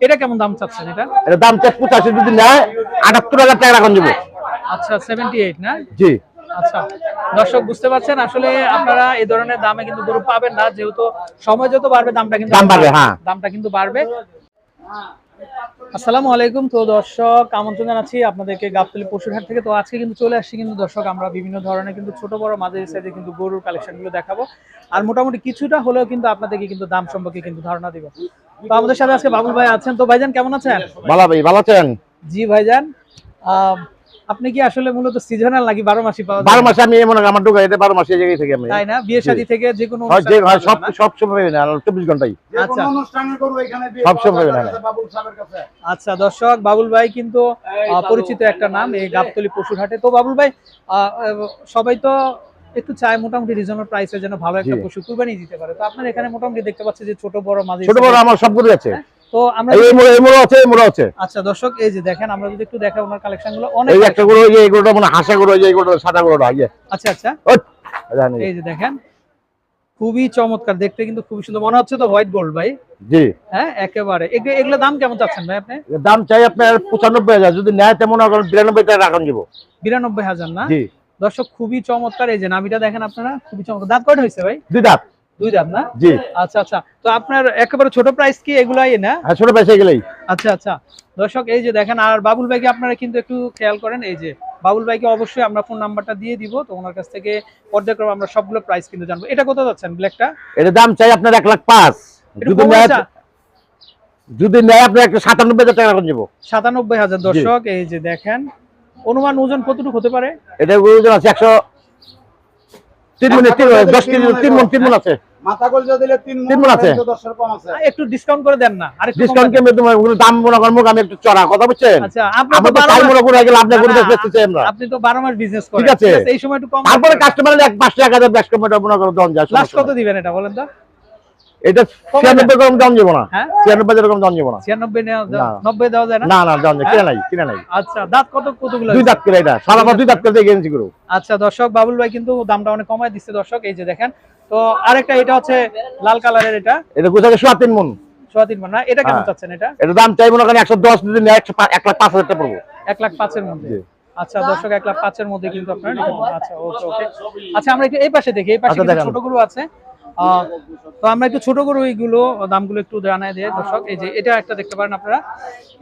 এটা কেমন দাম চাচ্ছেন এটা? এটা দাম চাই পঁচাশি যদি নেয় আটাত্তর হাজার টাকা রাখুন দেবো আচ্ছা সেভেন্টি এইট না? জি। আচ্ছা দর্শক বুঝতে পারছেন আসলে আপনারা এই ধরনের দামে কিন্তু গরু পাবেন না যেহেতু সময় যত বাড়বে দামটা কিন্তু দাম বাড়বে, হ্যাঁ। দামটা কিন্তু বাড়বে। আসসালামু আলাইকুম। তো দর্শক আমন্ত্রণ জানাচ্ছি আপনাদেরকে গাবতলি পশুরহাট থেকে। তো আজকে কিন্তু চলে আসছি কিন্তু দর্শক আমরা বিভিন্ন ধরনের কিন্তু ছোট বড় মাঝারি সাইজে কিন্তু গরুর কালেকশনগুলো দেখাবো। আর মোটামুটি কিছুটা হলেও কিন্তু আপনাদেরকে কিন্তু দাম সম্পর্কে কিন্তু ধারণা দিব। তো আমাদের সাথে আজকে বাবুল ভাই আছেন। তো ভাইজান কেমন আছেন? ভালো ভাই ভালো আছেন? জি ভাইজান। আহ, আপনি কি আসলে মূলত সিজনাল নাকি বারো মাসি পাওয়া যায়? বারো মাসে আমি মনে আমার ঢুকা এটা বারো মাসে এই জায়গায় থেকে আমি। তাই না? বিয়ে শাদী থেকে যে কোনো হয় যে হয় সব? সব সময় না চব্বিশ ঘন্টাই। আচ্ছা। সব সময় না আচ্ছা দর্শক বাবুল ভাই কিন্তু আহ, পরিচিত একটা নাম এই গাবতলি পশুরহাটে তো বাবুল ভাই সবাই তো একটু চায় মোটামুটি রিজনেবল প্রাইসে যেন ভালো একটা। পশু কুরবানি দিতে পারে। তো আপনার এখানে মোটামুটি দেখতে পাচ্ছি যে ছোট বড় মাঝে ছোট বড় আমার সবগুলো আছে। তো আমরা এই মোড় এই মোড় আছে এই মোড় আছে। আচ্ছা দর্শক এই যে দেখেন আমরা যদি একটু দেখাই ওনার কালেকশন অনেক এই একটা গরু ওই যে এই মানে হাসা গরু ওই যে এই সাদা গরুটা ইয়ে আচ্ছা আচ্ছা। এই যে দেখেন খুবই চমৎকার দেখতে কিন্তু খুবই সুন্দর। মনে হচ্ছে তো হোয়াইট গোল্ড ভাই। জি। হ্যাঁ একেবারে। এগুলো দাম কেমন চাচ্ছেন ভাই আপনি? দাম চাই আপনার পঁচানব্বই হাজার। যদি নেয় তেমন করেন বিরানব্বই টাকা রাখুন যাব বিরানব্বই হাজার না? দর্শক খুবই চমৎকার। এই যে নাভিটা দেখেন আপনারা খুবই চমৎকার। দাঁত কয়টা হয়েছে ভাই? দুই দাঁত। দুই দাঁত না? জি। আচ্ছা আচ্ছা। তো আপনার একেবারে ছোট প্রাইস কি এগুলাই না? হ্যাঁ ছোট গেলেই আচ্ছা আচ্ছা। দর্শক এই যে দেখেন আর বাবুল ভাইকে আপনারা কিন্তু একটু খেয়াল করেন এই যে বাবুল ভাইকে অবশ্যই আমরা ফোন নাম্বারটা দিয়ে দিব তো ওনার কাছ থেকে পর্যায়ক্রমে আমরা সবগুলো প্রাইস কিন্তু জানব। এটা কত যাচ্ছেন ব্ল্যাকটা এটার দাম চাই আপনার এক লাখ পাঁচ। যদি নেয় যদি নেয় আপনার একটা সাতানব্বই হাজার টাকা সাতানব্বই হাজার দর্শক এই যে দেখেন অনুমান ওজন কতটুকু হতে পারে? এটা ওজন আছে একশো তিন মিনিট তিন দশ কেজি তিন মন তিন মন আছে। মাথা কলজা দিলে তিন আছে। একটু ডিসকাউন্ট করে দেন না আর ডিসকাউন্ট কেমন তোমার দাম মনে করেন আমি একটু চড়া কথা বুঝছেন? আচ্ছা আপনি তো তো টাইম মনে করে গেলে আপনার গরু না, চাই আমরা। আপনি তো বারো মাস বিজনেস করেন। ঠিক আছে। এই সময় একটু কম তারপরে কাস্টমার এক পাঁচশো এক হাজার ব্যাস কমিটা মনে করো দন যায় লাস্ট কত দিবেন এটা বলেন তো? এটা কমে ছিয়ানব্বই কম দাম যাব না। হ্যাঁ? ছিয়ানব্বই এরকম দাম যাব না। নেওয়া না। নব্বই দেওয়া যায় না? না না দাম কিনে নাই কিনে নাই। আচ্ছা দাঁত কত কতগুলো দুই দাঁত করে এটা সারা দুই দাঁত করে গেঞ্জি করো। আচ্ছা দর্শক বাবুল ভাই কিন্তু দামটা অনেক কমায় দিচ্ছে দর্শক এই যে দেখেন তো আরেকটা এটা হচ্ছে লাল কালারের এটা। এটা গুছাকে সোয়া তিন মন। সোয়া তিন মান না? এটা কেমন হ্যাঁ। চাচ্ছেন এটা? এটা দাম চাই মনে করেন একশো দশ যদি নেয় একশো এক লাখ পাঁচ হাজার টাকা পড়ব। এক লাখ পাঁচের মধ্যে। আচ্ছা দর্শক এক লাখ পাঁচের মধ্যে কিন্তু আপনার। আচ্ছা ওকে ওকে। আচ্ছা আমরা একটু এই পাশে দেখি এই পাশে আচ্ছা, ছোট গরু আছে। আহ, তো আমরা একটু ছোট গরু এইগুলো দামগুলো একটু জানাই দিয়ে দর্শক। এই যে এটা একটা দেখতে পারেন আপনারা।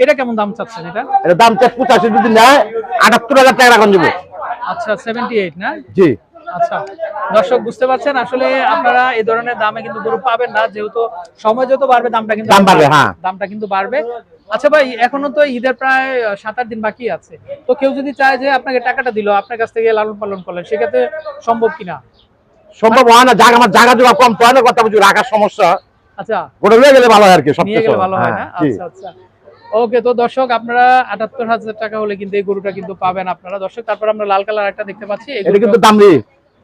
এটা কেমন দাম চাচ্ছেন এটা? এটা দাম চাই পঁচাশি যদি নেয় আটাত্তর হাজার টাকা রাখুন যাব। আচ্ছা সেভেন্টি এইট না? জি। আচ্ছা দর্শক বুঝতে পারছেন আসলে আপনারা এই ধরনের দামে কিন্তু গরু পাবেন না যেহেতু সময় যত বাড়বে দামটা কিন্তু দাম বাড়বে, হ্যাঁ। দামটা কিন্তু বাড়বে। আচ্ছা ভাই এখনও তো ঈদের প্রায় সাত আট দিন বাকি আছে। তো কেউ যদি চায় যে আপনাকে টাকাটা দিল আপনার কাছ থেকে লালন পালন করলেন সেক্ষেত্রে সম্ভব কিনা? সম্ভব হয় না জায়গা আমার জায়গা জোড়া কম তো হয় না কথা বুঝি রাখার সমস্যা। আচ্ছা। গোটা নিয়ে গেলে ভালো হয় আর কি সব নিয়ে গেলে ভালো হয় না? আচ্ছা আচ্ছা। ওকে তো দর্শক আপনারা আটাত্তর হাজার টাকা হলে কিন্তু এই গরুটা কিন্তু পাবেন আপনারা। দর্শক তারপর আমরা লাল কালার একটা দেখতে পাচ্ছি এটা কিন্তু দামরি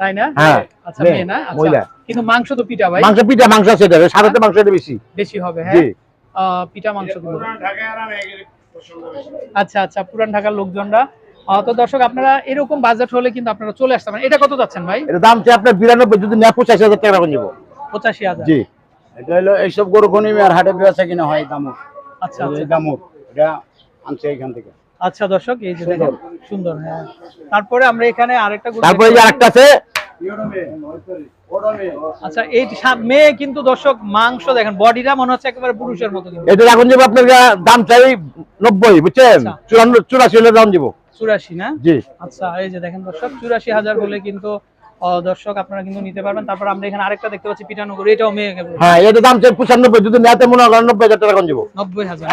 তাই না? হ্যাঁ, আচ্ছা মেয়ে, না? আচ্ছা মহিলা। কিন্তু মাংস তো পিঠা ভাই। মাংস পিঠা মাংস আছে এটা সাদাতে মাংস এটা বেশি। বেশি হবে হ্যাঁ? পিঠা মাংস। আচ্ছা আচ্ছা পুরান ঢাকার লোকজনরা। তো দর্শক আপনারা এরকম বাজেট হলে কিন্তু আপনারা চলে আসতে পারেন। এটা কত যাচ্ছেন ভাই? এটা দাম চাই আপনার বিরানব্বই যদি নেয় পঁচাশি হাজার টাকা রাখুন যাব পঁচাশি হাজার। জি। এটা হলো এইসব গরু খনিমি আর হাটে বেচা কিনা হয় দামক আচ্ছা এই আচ্ছা এটা আনছে এখান থেকে। আচ্ছা দর্শক এই যে দেখেন সুন্দর। হ্যাঁ। তারপরে আমরা এখানে আরেকটা তারপরে যে আরেকটা আছে? আচ্ছা এই মেয়ে কিন্তু দর্শক মাংস দেখেন বডিটা মনে হচ্ছে একেবারে পুরুষের মতো এটা যাব আপনার দাম চাই নব্বই বুঝছেন? আচ্ছা। চুরান্ন চুরাশি হলে দাম যাব চুরাশি না? জি। আচ্ছা এই যে দেখেন দর্শক চুরাশি হাজার হলে কিন্তু দর্শক আপনারা কিন্তু নিতে পারবেন। তারপর আমরা এখানে আরেকটা দেখতে পাচ্ছি পিটানগর এটাও মেয়ে হ্যাঁ এটা দাম চাই পঁচানব্বই যদি নেয় মনে করেন নব্বই হাজার টাকা যাব নব্বই হাজার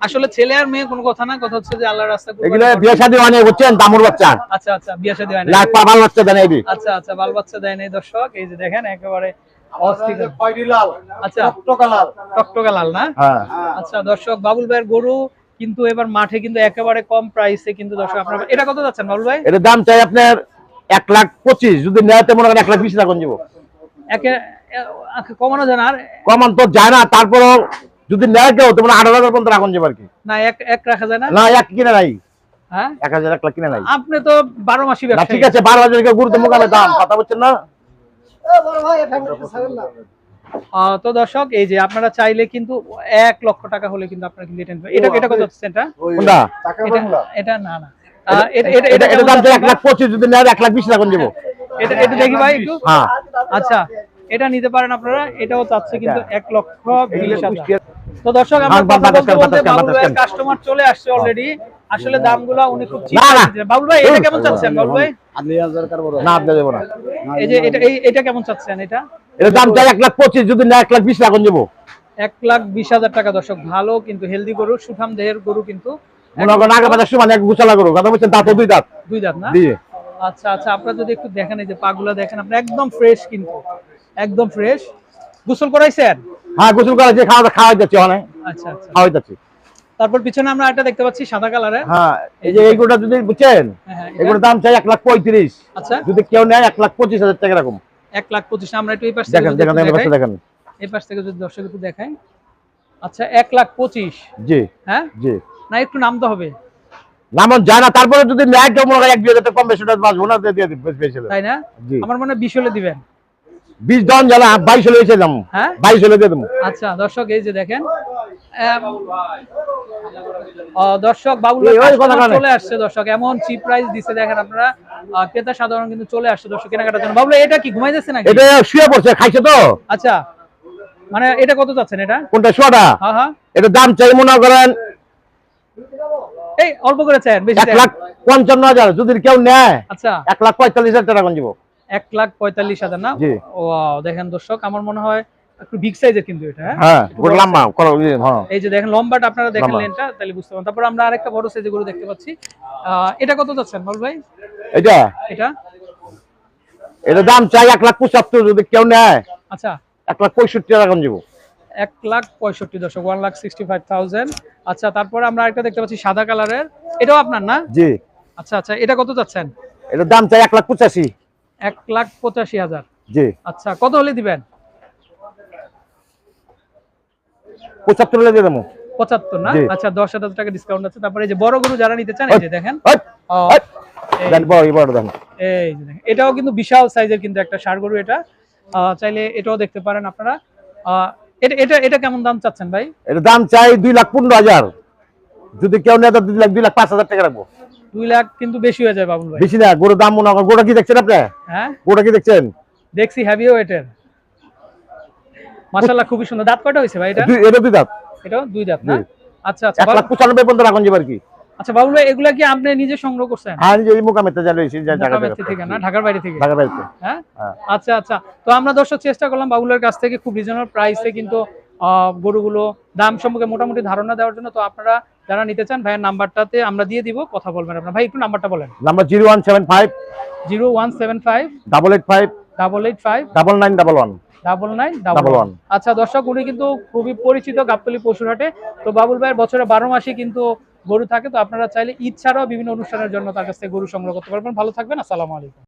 আসলে ছেলে আর মেয়ে কোনো কথা না কথা হচ্ছে যে আল্লাহ রাস্তা এগুলো বিয়ে শাদী মানে বুঝছেন? দামুর বাচ্চা। আচ্ছা আচ্ছা বিয়ে শাদী হয় না লাখ পা বাল বাচ্চা দেন এই আচ্ছা আচ্ছা বাল বাচ্চা দেয় নাই দর্শক এই যে দেখেন একেবারে অস্থির। খয়রি লাল আচ্ছা। টকটকা লাল। টকটকা লাল না? হ্যাঁ। আচ্ছা দর্শক বাবুল ভাইয়ের গরু কিন্তু এবার মাঠে কিন্তু একেবারে কম প্রাইসে কিন্তু দর্শক আপনারা এটা কত যাচ্ছেন বাবুল ভাই? এটার দাম চাই আপনার এক লাখ পঁচিশ। যদি নেয় মনে করেন এক লাখ বিশ রাখুন যাব। কমানো যায় না আর কমান তো যায় না তারপরও যদি নেয় কেউ তো মানে আঠারো হাজার পর্যন্ত রাখুন যাব আর কি না এক এক রাখা যায় না? না এক কিনে নাই। হ্যাঁ? এক হাজার এক লাখ কিনে নাই। আপনি তো বারো মাসি ঠিক আছে বারো হাজার গুরুত্ব মোকামে দাম কথা বলছেন না? তো দর্শক এই যে আপনারা চাইলে কিন্তু এক লক্ষ টাকা হলে কিন্তু আপনারা কিন্তু এটা এটা এটা কত হচ্ছে এটা কোনটা? এটা এটা না না। এটা এটা এটা এটা এটা কেমন দাম এক লাখ পঁচিশ যদি নেয় এক লাখ বিশ লাখ দেবো। এটা এটা দেখি ভাই একটু। হ্যাঁ। আচ্ছা এটা নিতে পারেন আপনারা এটাও চাচ্ছে কিন্তু এক লক্ষ বিশ তো দর্শক আমরা হ্যাঁ, কথা বলতে বলতে বাবুল ভাইয়ের কাস্টমার চলে আসছে অলরেডি আসলে দামগুলা উনি খুব। বাবুল ভাই এটা কেমন চাচ্ছেন বাবুল ভাই? আদলি হাজার কার বড়? না আপনি দেবো না। এই যে এটা এটা কেমন চাচ্ছেন এটা? এটা দাম চাই এক লাখ পঁচিশ যদি লাখ লাখ লাখ হাজার টাকা দর্শক ভালো কিন্তু হেলদি গরু সুঠাম দেহের গরু কিন্তু। মনে বাজার এক গুছালা করো কথা বলছেন দাঁত দুই দাঁত। দুই দাঁত না? আচ্ছা আচ্ছা আপনারা যদি একটু দেখেন এই যে পাগুলা দেখেন আপনি একদম ফ্রেশ কিন্তু। একদম ফ্রেশ গোসল করাইছেন? হ্যাঁ গোসল করা যে খাওয়া খাওয়াই যাচ্ছে অনেক আচ্ছা আচ্ছা। খাওয়াই যাচ্ছে। তারপর পিছনে আমরা একটা দেখতে পাচ্ছি সাদা কালারের। হ্যাঁ এই যে এইগুলো যদি বুঝছেন হ্যাঁ হ্যাঁ, এগুলোর দাম চাই এক লাখ পঁয়ত্রিশ। আচ্ছা। যদি কেউ নেয় এক লাখ পঁচিশ হাজার টাকা এরকম। এক লাখ পঁচিশ আমরা একটু এই পাশ দেখেন দেখেন একটু দেখেন দেখেন। এই পাশ থেকে যদি দর্শক একটু দেখাই। আচ্ছা এক লাখ পঁচিশ। জি। হ্যাঁ? জি। না একটু নামতে হবে। নামন যায় না তারপরে যদি নেয় কেউ মনে হয় এক দুই হাজার কম বেশি বাঁচবো না দিয়ে দিয়ে তাই না? আমার মনে হয় বিশ হলে দিবেন। বিশ জন জ্বালা বাইশ হলে এসে দাম হ্যাঁ? বাইশ হলে দিয়ে আচ্ছা দর্শক এই যে দেখেন দর্শক বাবুল। চলে আসছে দর্শক। এমন চিপ প্রাইস দিছে দেখেন আপনারা। ক্রেতা সাধারণ কিন্তু চলে আসছে দর্শক কেনাকাটার জন্য। বাবুল এটা কি ঘুমাই যাচ্ছে নাকি? এটা শুয়ে পড়ছে খাইছে তো। আচ্ছা মানে এটা কত চাচ্ছেন এটা? কোনটা শোয়াটা হ্যাঁ হ্যাঁ। এটা দাম চাই মনে করেন এই অল্প করে চান বেশি এক। লাখ পঞ্চান্ন হাজার যদি কেউ নেয় আচ্ছা। এক লাখ পঁয়তাল্লিশ হাজার টাকা দিব। এক লাখ পঁয়তাল্লিশ হাজার না? ও দেখেন দর্শক আমার মনে হয় একটু বিগ সাইজের কিন্তু এটা হ্যাঁ? হ্যাঁ লম্বা হ্যাঁ এই যে দেখেন লম্বাটা আপনারা দেখেন লম্বা। লেনটা তাহলে বুঝতে পারেন তারপর আমরা আরেকটা বড় সাইজের গরু দেখতে পাচ্ছি। এটা কত যাচ্ছেন বল ভাই? এটা? এটা? এটা দাম চাই এক লাখ পঁচাত্তর যদি কেউ নেয়। আচ্ছা। এক লাখ পঁয়ষট্টি টাকা দিব। এক লাখ পঁয়ষট্টি দশক one lakh sixty five thousand আচ্ছা তারপরে আমরা আরেকটা দেখতে পাচ্ছি সাদা কালারের। এটাও আপনার না? জি। আচ্ছা আচ্ছা এটা কত যাচ্ছেন? এটা দাম চাই এক লাখ পঁচাশি। এক লাখ পঁচাশি হাজার। জি। আচ্ছা কত হলে দিবেন? পঁচাত্তর হলে দিয়ে দেবো। পঁচাত্তর না? আচ্ছা দশ হাজার টাকা ডিসকাউন্ট আছে। তারপরে যে বড় গরু যারা নিতে চান এই যে দেখেন। এই- যে এটাও কিন্তু বিশাল সাইজের কিন্তু একটা ষাড় গরু এটা। চাইলে এটাও দেখতে পারেন আপনারা। এটা এটা এটা কেমন দাম চাচ্ছেন ভাই? এটা দাম চাই দুই লাখ পনেরো হাজার। যদি কেউ নেয় তো দুই লাখ দুই লাখ পাঁচ হাজার টাকা রাখব। দুই লাখ কিন্তু বেশি হয়ে যায় বাবুল ভাই। বেশি না গরুর দাম মনে গোটা কি দেখছেন আপনি? হ্যাঁ? গোটা কি দেখছেন? দেখছি হ্যাভি ওয়েটের মাশাআল্লাহ খুবই সুন্দর। দাঁত কয়টা হয়েছে ভাই এটা? এটা দুই দাঁত। এটাও দুই দাঁত না? আচ্ছা আচ্ছা লাখ পর্যন্ত রাখুন যাবার কি? আচ্ছা বাবুল ভাই এগুলা কি আপনি নিজে সংগ্রহ করছেন? হ্যাঁ এই মোকামেতে যা রয়েছে যে মোকামের থেকে না? ঢাকার বাইরে থেকে? ঢাকা বাড়িতে। হ্যাঁ? হ্যাঁ। আচ্ছা আচ্ছা। তো আমরা দর্শক চেষ্টা করলাম বাবুলের কাছ থেকে খুব রিজনেবল প্রাইসে কিন্তু আহ, গরুগুলো দাম সম্পর্কে মোটামুটি ধারণা দেওয়ার জন্য। তো আপনারা যারা নিতে চান ভাইয়ের নাম্বারটাতে আমরা দিয়ে দিব কথা বলবেন আপনার। ভাই একটু নাম্বারটা বলেন। Number zero one seven five. Zero one seven five. Double eight five. Double eight five. Double nine double one. Double nine double one. আচ্ছা দর্শক উনি কিন্তু খুবই পরিচিত গাবতলি পশুরহাটে। তো বাবুল ভাইয়ের বছরে বারো মাসই কিন্তু গরু থাকে তো আপনারা চাইলে ঈদ বিভিন্ন অনুষ্ঠানের জন্য তার কাছ থেকে গরু সংগ্রহ করতে পারবেন। ভালো থাকবেন আসসালামু আলাইকুম।